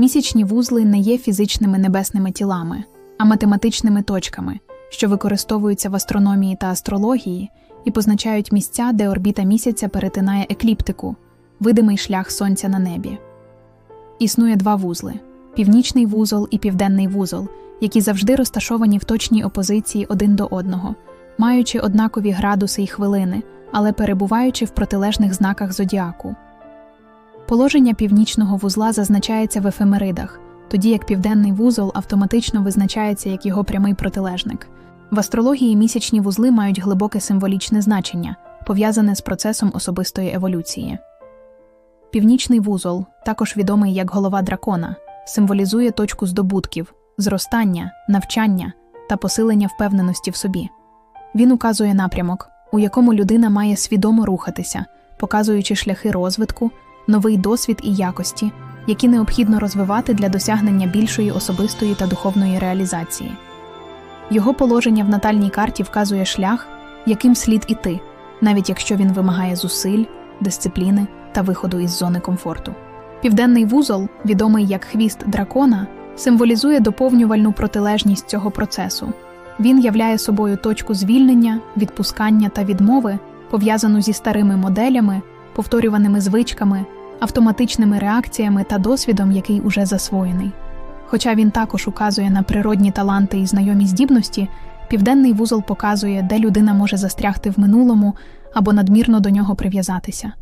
Місячні вузли не є фізичними небесними тілами, а математичними точками, що використовуються в астрономії та астрології і позначають місця, де орбіта місяця перетинає екліптику, видимий шлях сонця на небі. Існує два вузли північний вузол і південний вузол, які завжди розташовані в точній опозиції один до одного, маючи однакові градуси і хвилини, але перебуваючи в протилежних знаках зодіаку. Положення північного вузла зазначається в ефемеридах, тоді як південний вузол автоматично визначається як його прямий протилежник. В астрології місячні вузли мають глибоке символічне значення, пов'язане з процесом особистої еволюції. Північний вузол, також відомий як голова дракона, символізує точку здобутків, зростання, навчання та посилення впевненості в собі. Він указує напрямок, у якому людина має свідомо рухатися, показуючи шляхи розвитку, новий досвід і якості, які необхідно розвивати для досягнення більшої особистої та духовної реалізації. Його положення в натальній карті вказує шлях, яким слід іти, навіть якщо він вимагає зусиль, дисципліни та виходу із зони комфорту. Південний вузол, відомий як хвіст дракона, символізує доповнювальну протилежність цього процесу. Він являє собою точку звільнення, відпускання та відмови, пов'язану зі старими моделями, повторюваними звичками, автоматичними реакціями та досвідом, який уже засвоєний. Хоча він також указує на природні таланти і знайомі здібності, південний вузол показує, де людина може застрягти в минулому або надмірно до нього прив'язатися.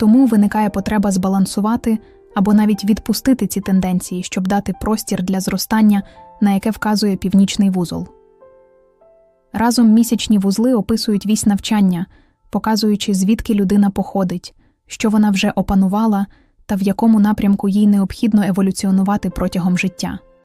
Тому виникає потреба збалансувати або навіть відпустити ці тенденції, щоб дати простір для зростання, на яке вказує північний вузол. Разом місячні вузли описують вісь навчання, показуючи, звідки людина походить, що вона вже опанувала та в якому напрямку їй необхідно еволюціонувати протягом життя.